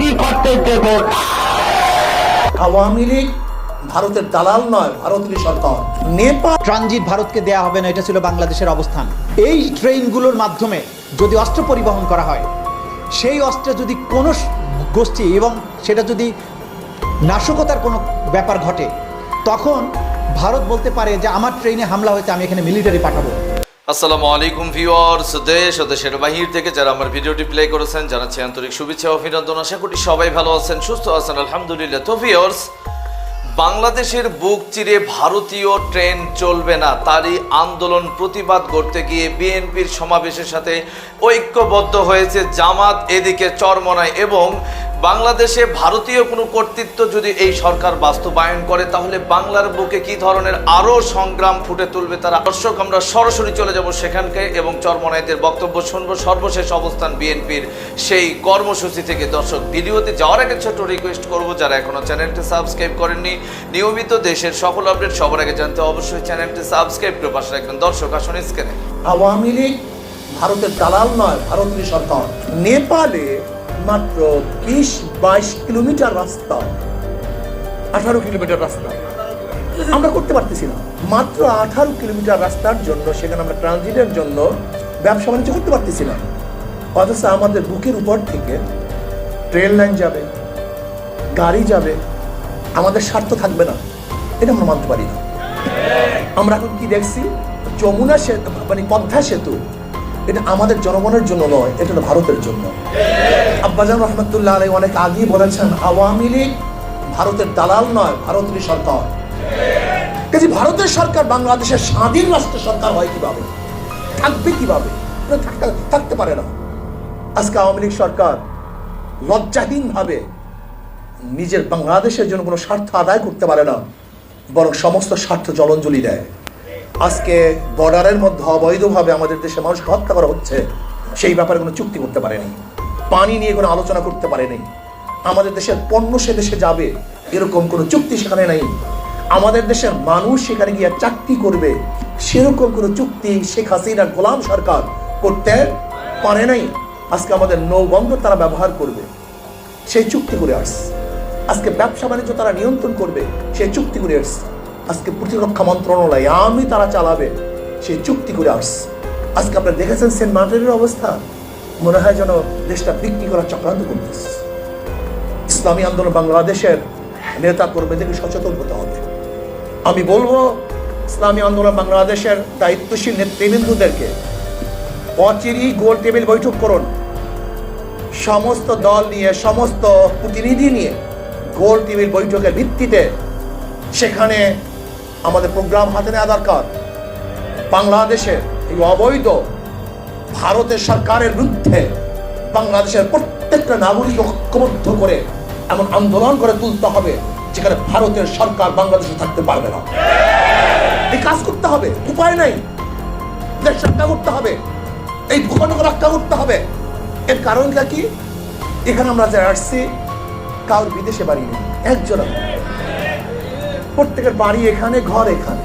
কি করতে দেব? আওয়ামী লীগ ভারতের দালাল নয় ভারতীয় সরকার? নেপাল ট্রানজিট ভারতকে দেয়া হবে না এটা ছিল বাংলাদেশের অবস্থান। এই ট্রেনগুলোর মাধ্যমে যদি অস্ত্র পরিবহন করা হয় সেই অস্ত্রে যদি কোনো গোষ্ঠী এবং সেটা যদি নাশকতার কোনো ব্যাপার ঘটে তখন ভারত বলতে পারে যে আমার ট্রেনে হামলা হয়েছে আমি এখানে মিলিটারি পাঠাবো। আসসালামু আলাইকুম ভিউয়ার্স, দেশ ও দেশের বাহির থেকে যারা আমার ভিডিওটি প্লে করেছেন, জানাচ্ছি আন্তরিক শুভেচ্ছা অভিনন্দন। আশা করি সবাই ভালো আছেন, সুস্থ আছেন, আলহামদুলিল্লাহ। তো ভিউয়ার্স, বাংলাদেশের বুক চিরে ভারতীয় ট্রেন চলবে না, তারই আন্দোলন প্রতিবাদ করতে গিয়ে বিএনপির সমাবেশের সাথে ঐক্যবদ্ধ হয়েছে জামাত, এদিকে চরমনায় এবং বাংলাদেশে ভারতীয় কোনো কর্তৃত্ব যদি এই সরকার বাস্তবায়ন করে, তাহলে বাংলার বুকে কি ধরনের আরও সংগ্রাম ফুটে তুলবে তারা? দর্শক, আমরা সরাসরি চলে যাব সেখানকে এবং চরমনাইদের বক্তব্য শুনব। সর্বশেষ অবস্থান বিএনপির সেই কর্মসূচি থেকে। দর্শক, ভিডিওতে যাওয়ার আগে ছোট রিকোয়েস্ট করব, যারা এখনও চ্যানেলটি সাবস্ক্রাইব করেননি, নিয়মিত দেশের সকল আপডেট সবার আগে জানতে অবশ্যই চ্যানেলটি সাবস্ক্রাইব করে পাশে রাখবেন। দর্শক, আসুন স্ক্রিনে আওয়ামী লীগ ভারতের দালাল নয় ভারতীয় সরকার। নেপালে মাত্র বিশ বাইশ কিলোমিটার রাস্তা। আঠারো কিলোমিটার রাস্তা। আমরা করতে পারতেছি না। মাত্র আঠারো কিলোমিটার রাস্তার জন্য সেখানে আমরা ট্রানজিটের জন্য ব্যবসা বাণিজ্য করতে পারতেছি না। অথচ আমাদের বুকের উপর থেকে ট্রেন লাইন যাবে, গাড়ি যাবে। আমাদের স্বার্থ থাকবে না। এটা আমরা মানতে পারি না। আমরা এখন কি দেখছি? যমুনা সেতু মানে পদ্মা সেতু। এটা আমাদের জনগণের জন্য নয়, এটা ভারতের জন্য। আব্বাজান রহমতুল্লাহ আলাই অনেক আগেই বলেছেন, আওয়ামী লীগ ভারতের দালাল নয় ভারতীয় সরকার। কাজে ভারতের সরকার বাংলাদেশের স্বাধীন রাষ্ট্র সরকার হয় কীভাবে? থাকবে কীভাবে? থাকতে- থাকতে পারে না। আজকে আওয়ামী লীগ সরকার লজ্জাহীনভাবে নিজের বাংলাদেশের জন্য কোনো স্বার্থ আদায় করতে পারে না, বরং সমস্ত স্বার্থ জলঞ্জলি দেয়। আজকে বর্ডারের মধ্যে অবৈধভাবে আমাদের দেশে মানুষকে হত্যা করা হচ্ছে, সেই ব্যাপারে কোনো চুক্তি করতে পারেনি। পানি নিয়ে কোনো আলোচনা করতে পারেনি। আমাদের দেশের পণ্য সে দেশে যাবে, এরকম কোনো চুক্তি সেখানে নেই। আমাদের দেশের মানুষ সেখানে গিয়ে চাকরি করবে, সেরকম কোনো চুক্তি শেখ হাসিনা গোলাম সরকার করতে পারে নাই। আজকে আমাদের নৌবন্দর তারা ব্যবহার করবে, সেই চুক্তি করে আসছে। আজকে ব্যবসা বাণিজ্য তারা নিয়ন্ত্রণ করবে, সেই চুক্তি করে আসছে। আজকে প্রতিরক্ষা মন্ত্রণালয়, আমি তারা চালাবে সেই চুক্তি করে আসছে। আজকে আপনারা দেখেছেন সেন্ট মার্টিনের অবস্থা? মনে হয় যেন দেশটা বিক্রি করার চক্রান্ত করতেছে। ইসলামী আন্দোলন বাংলাদেশের নেতা কর্মীদেরকে সচেতন হতে হবে। আমি বলব, ইসলামী আন্দোলন বাংলাদেশের দায়িত্বশীল নেতৃবৃন্দদেরকে অচিরই গোল টেবিল বৈঠক করুন। সমস্ত দল নিয়ে, সমস্ত প্রতিনিধি নিয়ে গোল টেবিল বৈঠকের ভিত্তিতে সেখানে আমাদের প্রোগ্রাম হাতে নেওয়া দরকার। বাংলাদেশে এই অবৈধ ভারতের সরকারের বিরুদ্ধে বাংলাদেশের প্রত্যেকটা নাগরিক ঐক্যবদ্ধ করে এমন আন্দোলন করে তুলতে হবে, যেখানে ভারতের সরকার বাংলাদেশে থাকতে পারবে না। এই কাজ করতে হবে, উপায় নাই। দেশ রক্ষা করতে হবে, এই ভূখণ্ড রক্ষা করতে হবে। এর কারণটা কি? এখানে আমরা যারা আসছি কারোর বিদেশে বাড়ি নেই একজোড়া প্রত্যেকের বাড়ি এখানে, ঘর এখানে।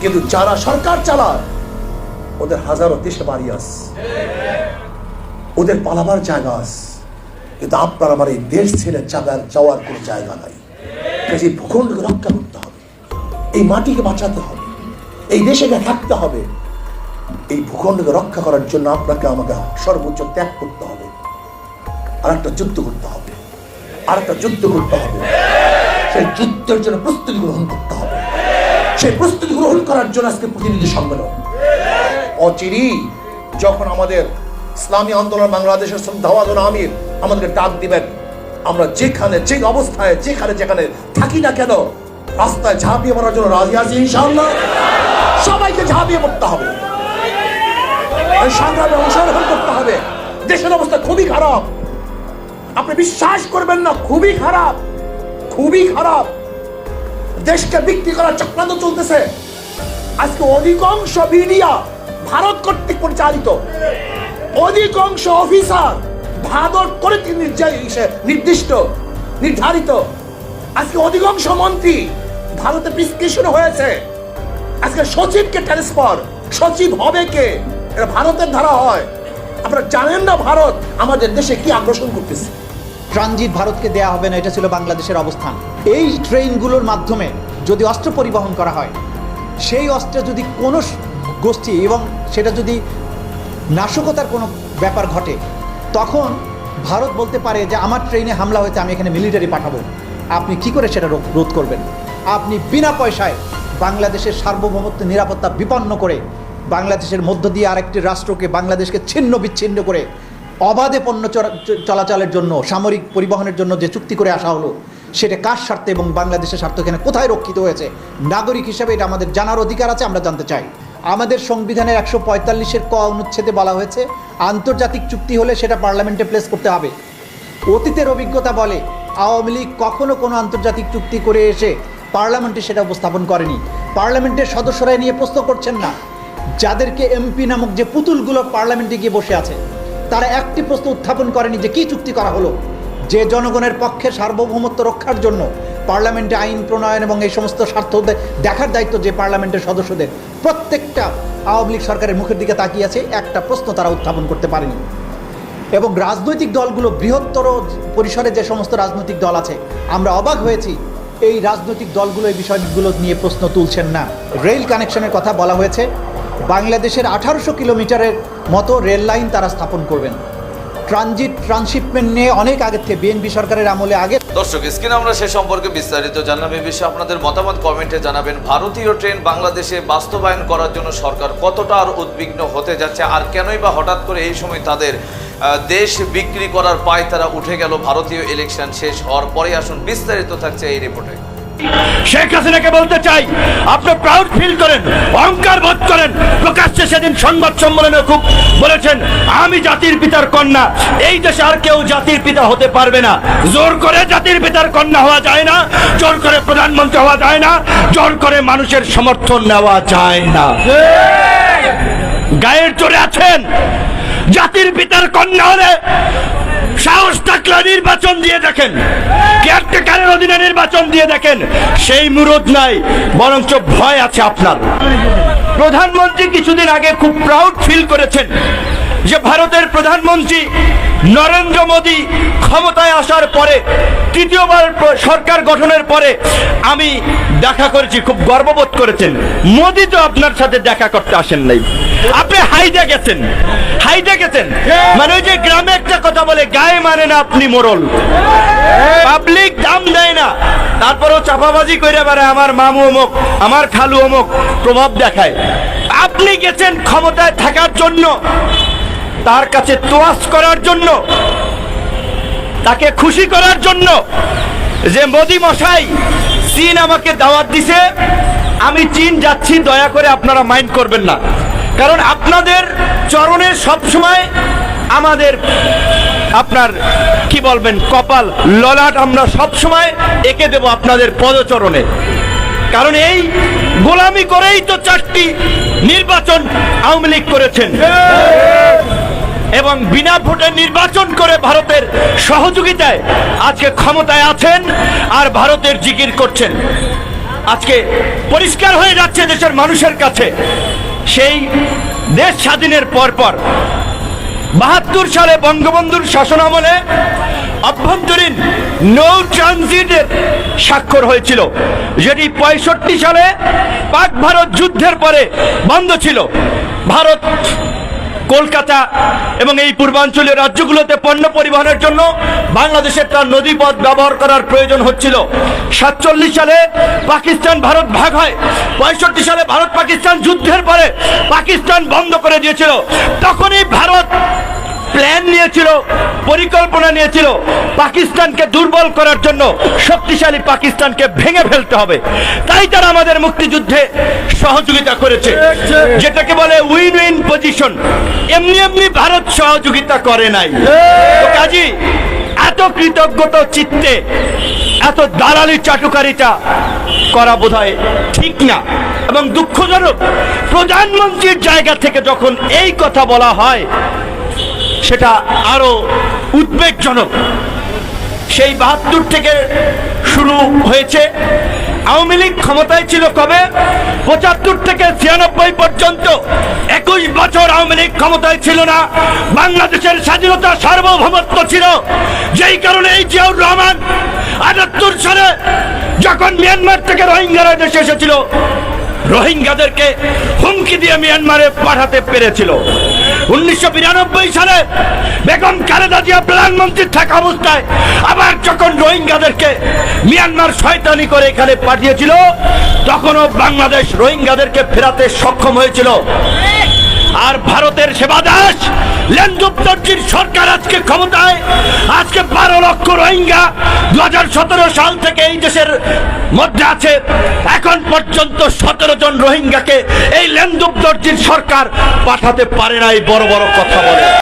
কিন্তু যারা সরকার চালায়, ওদের হাজারো দেশে বাড়ি আস ওদের পালাবার জায়গা আস কিন্তু আপনার আমার এই দেশ ছেড়ে যাবার, যাওয়ার কোনো জায়গা নাই। কাজে ভূখণ্ডকে রক্ষা করতে হবে। এই মাটিকে বাঁচাতে হবে। এই দেশে থাকতে হবে। এই ভূখণ্ডকে রক্ষা করার জন্য আপনাকে আমাকে সর্বোচ্চ ত্যাগ করতে হবে। আর একটা যুদ্ধ করতে হবে। আর একটা যুদ্ধ করতে হবে। সেই যুদ্ধের জন্য প্রস্তুতি গ্রহণ করতে হবে। সেই প্রস্তুতি গ্রহণ করার জন্য আজকে প্রতিনিধি সম্মেলন। অচিরি, যখন আমাদের ইসলামী আন্দোলন বাংলাদেশের শ্রদ্ধাবাদন আমির আমাদেরকে ডাক দিবেন, আমরা যেখানে যে অবস্থায়, যেখানে যেখানে থাকি না কেন, রাস্তায় ঝাঁপিয়ে পড়ার জন্য রাজি আছি ইনশাআল্লাহ। সবাইকে ঝাঁপিয়ে পড়তে হবে। সংগ্রামে অংশগ্রহণ করতে হবে। দেশের অবস্থা খুবই খারাপ। আপনি বিশ্বাস করবেন না, খুবই খারাপ। খুবই খারাপ। দেশকে বিক্রি করার চক্রান্ত চলতেছে। আজকে অধিকাংশ মিডিয়া ভারত কর্তৃক পরিচালিত। অধিকাংশ অফিসার কর্তৃক নির্যাই- নির্দিষ্ট, নির্ধারিত। আজকে অধিকাংশ মন্ত্রী ভারতে প্রিসক্রিপশন হয়েছে। আজকে সচিবকে ট্রান্সফার সচিব হবে কে? এটা ভারতের ধারা হয়। আপনারা জানেন না ভারত আমাদের দেশে কি আগ্রাসন করতেছে। ট্রানজিট ভারতকে দেয়া হবে না, এটা ছিল বাংলাদেশের অবস্থান। এই ট্রেনগুলোর মাধ্যমে যদি অস্ত্র পরিবহন করা হয়, সেই অস্ত্রে যদি কোনো গোষ্ঠী এবং সেটা যদি নাশকতার কোনো ব্যাপার ঘটে, তখন ভারত বলতে পারে যে, আমার ট্রেনে হামলা হয়েছে, আমি এখানে মিলিটারি পাঠাবো। আপনি কি করে সেটা রোধ- করবেন? আপনি বিনা পয়সায় বাংলাদেশের সার্বভৌমত্ব, নিরাপত্তা বিপন্ন করে বাংলাদেশের মধ্য দিয়ে আরেকটি রাষ্ট্রকে, বাংলাদেশকে ছিন্ন বিচ্ছিন্ন করে অবাধে পণ্য চলাচলের জন্য, সামরিক পরিবহনের জন্য যে চুক্তি করে আসা হলো, সেটা কার স্বার্থে এবং বাংলাদেশের স্বার্থ এখানে কোথায় রক্ষিত হয়েছে? নাগরিক হিসেবে এটা আমাদের জানার অধিকার আছে, আমরা জানতে চাই। আমাদের সংবিধানের একশো পঁয়তাল্লিশের ক অনুচ্ছেদে বলা হয়েছে, আন্তর্জাতিক চুক্তি হলে সেটা পার্লামেন্টে প্লেস করতে হবে। অতীতের অভিজ্ঞতা বলে, আওয়ামী লীগ কখনো কোনো আন্তর্জাতিক চুক্তি করে এসে পার্লামেন্টে সেটা উপস্থাপন করেনি। পার্লামেন্টের সদস্যরা এ নিয়ে প্রশ্ন করছেন না। যাদেরকে এমপি নামক যে পুতুলগুলো পার্লামেন্টে গিয়ে বসে আছে তারা একটি প্রশ্ন উত্থাপন করেনি যে কি চুক্তি করা হলো? যে জনগণের পক্ষে সার্বভৌমত্ব রক্ষার জন্য পার্লামেন্টে আইন প্রণয়ন এবং এই সমস্ত স্বার্থ দেখার দায়িত্ব যে পার্লামেন্টের সদস্যদের, প্রত্যেকটা আওয়ামী লীগ সরকারের মুখের দিকে তাকিয়ে আছে, একটা প্রশ্ন তারা উত্থাপন করতে পারেনি। এবং রাজনৈতিক দলগুলো বৃহত্তর পরিসরে যে সমস্ত রাজনৈতিক দল আছে, আমরা অবাক হয়েছি, এই রাজনৈতিক দলগুলো এই বিষয়গুলো নিয়ে প্রশ্ন তুলছেন না। রেল কানেকশনের কথা বলা হয়েছে বাংলাদেশের আঠারোশো কিলোমিটারের মতো রেল লাইন তারা স্থাপন করবেন। ট্রানজিট, ট্রান্সশিপমেন্ট নিয়ে অনেক আগে থেকে বিএনপি সরকারের আমলে আগে দর্শক, স্ক্রিনে আমরা সে সম্পর্কে বিস্তারিত এই বিষয়ে আপনাদের মতামত কমেন্টে জানাবেন। ভারতীয় ট্রেন বাংলাদেশে বাস্তবায়ন করার জন্য সরকার কতটা আর উদ্বিগ্ন হতে যাচ্ছে আর কেনই বা হঠাৎ করে এই সময় তাদের দেশ বিক্রি করার পায় তারা উঠে গেল, ভারতীয় ইলেকশন শেষ হওয়ার পরে আসুন, বিস্তারিত থাকছে এই রিপোর্টে শেখ হাসিনাকে বলতে চাই আপনি প্রাউড ফিল করেন অহংকার বোধ করেন। প্রকাশ্যে সেদিন সংবাদ সম্মেলনে খুব বলেছেন আমি জাতির পিতার কন্যা এই দেশে আর কেউ জাতির পিতা হতে পারবে না। জোর করে জাতির পিতার কন্যা হওয়া যায় না জোর করে প্রধানমন্ত্রী হওয়া যায় না জোর করে মানুষের সমর্থন নেওয়া যায় না। গায়ের চড়ে আছেন জাতির পিতার কন্যা হলে সাহস থাকলে নির্বাচন দিয়ে দেখেন। কেয়ারটেকারের অধীনে নির্বাচন দিয়ে দেখেন। সেই মুরদ নাই, বরঞ্চ ভয় আছে আপনার। প্রধানমন্ত্রী কিছুদিন আগে খুব প্রাউড ফিল করেছেন যে ভারতের প্রধানমন্ত্রী নরেন্দ্র মোদী ক্ষমতায় আসার পরে, তৃতীয়বার সরকার গঠনের পরে আমি দেখা করেছি, খুব গর্ববোধ করেছেন। মোদী তো আপনার সাথে দেখা করতে আসেন নাই। আপনি হাইডে গেছেন হাইডে গেছেন। মানে ওই যে গ্রামে একটা কথা বলে, গায়ে মানে না আপনি মোরল। পাবলিক দাম দেয় না। তারপরেও চাপাবাজি করে বেড়ায়, আমার মামু অমুক, আমার খালু অমুক প্রভাব দেখায়। আপনি গেছেন ক্ষমতায় থাকার জন্য। তার কাছে তোয়াজ করার জন্য, তাকে খুশি করার জন্য যে মোদি মশাই চীন আমাকে দাওয়াত দিছে, আমি চীন যাচ্ছি, দয়া করে আপনারা মাইন্ড করবেন না। কারণ আপনাদের চরণে সবসময় আমাদের আপনার, কি বলবেন, কপাল ললাট আমরা সবসময় এঁকে দেব আপনাদের পদচরণে। কারণ এই গোলামি করেই তো চারটি নির্বাচন আওয়ামী লীগ করেছেন। এবং বিনা ভোটে নির্বাচন করে ভারতের সহযোগিতায় আজকে ক্ষমতায় আছেন আর ভারতের জিকির করছেন। আজকে পরিষ্কার হয়ে যাচ্ছে দেশের মানুষের কাছে। সেই দেশ স্বাধীনের পর পর বাহাত্তর সালে বঙ্গবন্ধুর শাসনামলে অভ্যন্তরীণ নৌ ট্রানজিটের স্বাক্ষর হয়েছিল, যেটি পঁয়ষট্টি সালে পাক ভারত যুদ্ধের পরে বন্ধ ছিল। ভারত কলকাতা এবং এই পূর্বাঞ্চলীয় রাজ্যগুলোতে পণ্য পরিবহনের জন্য বাংলাদেশের তার নদীপথ ব্যবহার করার প্রয়োজন হচ্ছিল। সাতচল্লিশ সালে পাকিস্তান, ভারত ভাগ হয়। পঁয়ষট্টি সালে ভারত পাকিস্তান যুদ্ধের পরে পাকিস্তান বন্ধ করে দিয়েছিল। তখনই ভারত প্ল্যান নিয়েছিল, পরিকল্পনা নিয়েছিল পাকিস্তানকে দুর্বল করার জন্য শক্তিশালী পাকিস্তানকে ভেঙে ফেলতে হবে। তাই তারা আমাদের মুক্তিযুদ্ধে সহযোগিতা করেছে, যেটাকে বলে উইন উইন পজিশন এমনি এমনি ভারত সহযোগিতা করে নাই। কাজী, এত কৃতজ্ঞতা চিত্তে, এত দালালি চাটুকারিতা করা বোধহয় ঠিক না। এবং দুঃখজনক, প্রধানমন্ত্রীর জায়গা থেকে যখন এই কথা বলা হয় সেটা আরও উদ্বেগজনক। সেই বাহাত্তর থেকে শুরু হয়েছে। আওয়ামী লীগ ক্ষমতায় ছিল কবে? পঁচাত্তর থেকে ছিয়ানব্বই পর্যন্ত। একুশ বছর আওয়ামী লীগ ক্ষমতায় ছিল না। বাংলাদেশের স্বাধীনতা সার্বভৌমত্ব ছিল। যেই কারণে এই জিয়াউর রহমান আটাত্তর সালে যখন মিয়ানমার থেকে রোহিঙ্গারা দেশে এসেছিল, রোহিঙ্গাদেরকে হুমকি দিয়ে মিয়ানমারে পাঠাতে পেরেছিল। উনিশশো বিরানব্বই সালে বেগম খালেদা জিয়া প্রধানমন্ত্রী থাকা অবস্থায় আবার যখন রোহিঙ্গাদেরকে মিয়ানমার শয়তানি করে এখানে পাঠিয়েছিল, তখনও বাংলাদেশ রোহিঙ্গাদেরকে ফেরাতে সক্ষম হয়েছিল। আর ভারতের সেবা দাস লেনজুপ্তর্জির সরকার আজকে ক্ষমতায়, আজকে বারো লক্ষ রোহিঙ্গা দু হাজার সতেরো সাল থেকে এই দেশের মধ্যে আছে। এখন পর্যন্ত সতেরো জন রোহিঙ্গাকে এই লেনদুপ্তর্জির সরকার পাঠাতে পারে না এই বড় বড় কথা বলে।